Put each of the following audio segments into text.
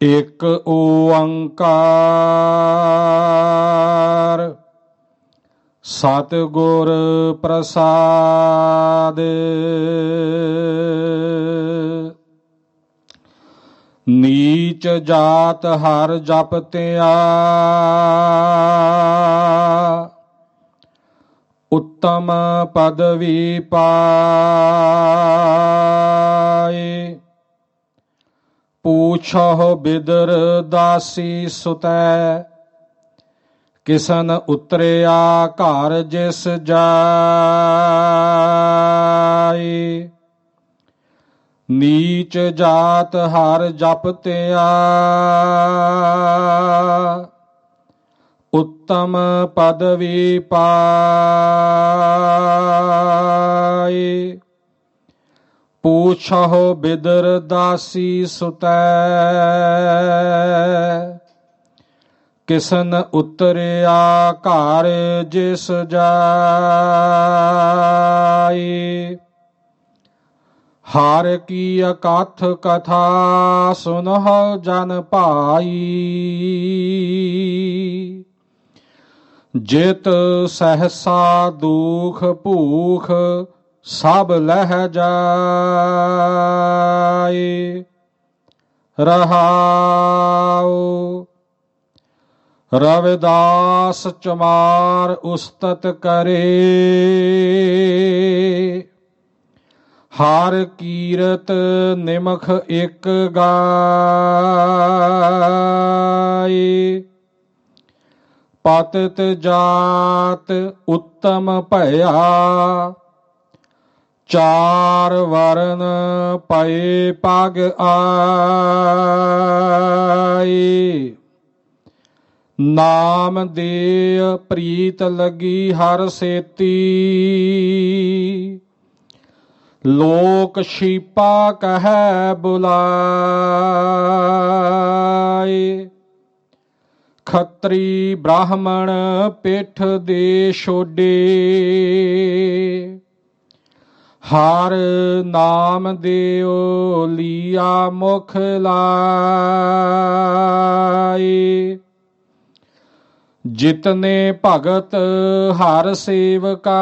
ਇਕ ਓੰਕਾਰ। ਸਤਿਗੁਰ ਪ੍ਰਸਾਦ। ਨੀਚ ਜਾਤ ਹਰ ਜਪਤਿਆ ਉੱਤਮ ਪਦਵੀ ਪਾ। ਪੂਛੋ ਬਿਦਰ ਦਾਸੀ ਸੁਤੈ, ਕਿਸਨ ਉਤਰਿਆ ਘਰ ਜਿਸ ਜਾਈ ਨੀਚ ਜਾਤ ਹਰ ਜਪਤਿਆ ਉੱਤਮ ਪਦਵੀ ਪਾਈ ਪੂਛੋ ਬਿਦਰ ਦਾਸੀ ਸੁਤੈ ਕਿਸਨ ਉਤਰਿਆ ਘਰ ਜਿਸ ਜਾਈ ਹਰ ਕੀ ਅਕਥ ਕਥਾ ਸੁਨਹੁ ਜਨ ਭਾਈ ਜਿਤ ਸਹਸਾ ਦੁਖ ਭੂਖ ਸਭ ਲਹਿ ਜਾਏ, ਰਹਾਉ। ਰਵਿਦਾਸ ਚਮਾਰ ਉਸਤਤ ਕਰੇ, ਹਰ ਕੀਰਤ ਨਿਮਖ ਇੱਕ ਗਾਏ। ਪਤਤ ਜਾਤ ਉੱਤਮ ਭਇਆ ਚਾਰ ਵਰਨ ਪਏ ਪਗ ਆਈ। ਨਾਮ ਦੇ ਪ੍ਰੀਤ ਲੱਗੀ ਹਰ ਸੇਤੀ। ਲੋਕ ਸ਼ੀਪਾ ਕਹੈ ਬੁਲਾਏ। ਖੱਤਰੀ ਬ੍ਰਾਹਮਣ ਪਿੱਠ ਦੇ ਛੋਡੇ। ਹਰ ਨਾਮ ਦਿਓ ਲੀਆ ਮੁਖ ਲਾਏ ਜਿਤਨੇ ਭਗਤ ਹਰ ਸੇਵਕਾ,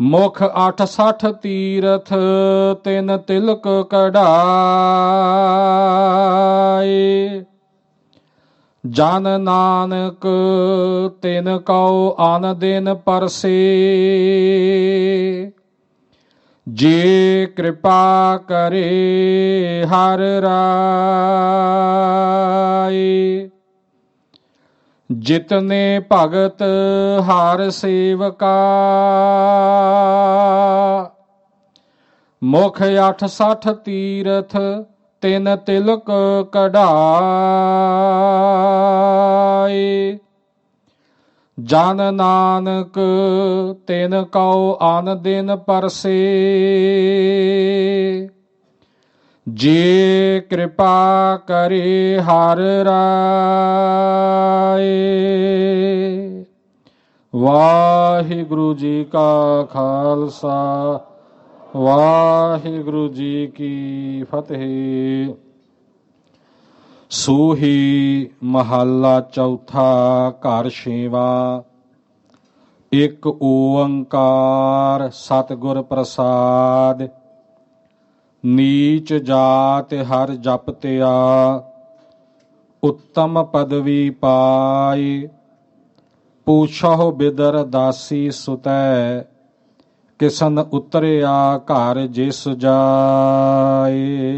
ਮੁਖ 86 ਤੀਰਥ ਤਿਨ ਤਿਲਕ ਕਢਾਏ ਜਨ ਨਾਨਕ ਤਿਨ ਕਉ ਆਨ ਦਿਨ ਪਰਸੇ। ਜੇ ਕਿਰਪਾ ਕਰੇ ਹਰ ਰਾਏ, ਜਿਤਨੇ ਭਗਤ ਹਰ ਸੇਵਕਾ। ਮੁਖ 86 ਤੀਰਥ ਤਿਨ ਤਿਲਕ ਕਢਾਏ ਜਨ ਨਾਨਕ ਤਿਨ ਕਉ ਅਨ ਦਿਨ ਪਰਸੇ। ਜੇ ਕਿਰਪਾ ਕਰੇ ਹਰ ਰਾਏ। ਵਾਹਿਗੁਰੂ ਜੀ ਕਾ ਖਾਲਸਾ। ਵਾਹਿਗੁਰੂ ਜੀ ਕੀ ਫਤਿਹ। ਸੂਹੀ ਮਹੱਲਾ ਚੌਥਾ ਘਰ ਛੇਵਾ। ਇੱਕ ਓੰਕਾਰ ਸਤਿਗੁਰ ਪ੍ਰਸਾਦ। ਨੀਚ ਜਾਤ ਹਰ ਜਪਤਿਆ ਉੱਤਮ ਪਦਵੀ ਪਾਈ। ਪੂਛੋ ਬਿਦਰ ਦਾਸੀ ਸੁਤੈ। ਕਿਸਨ ਉਤਰਿਆ ਘਰ ਜਿਸ ਜਾਏ।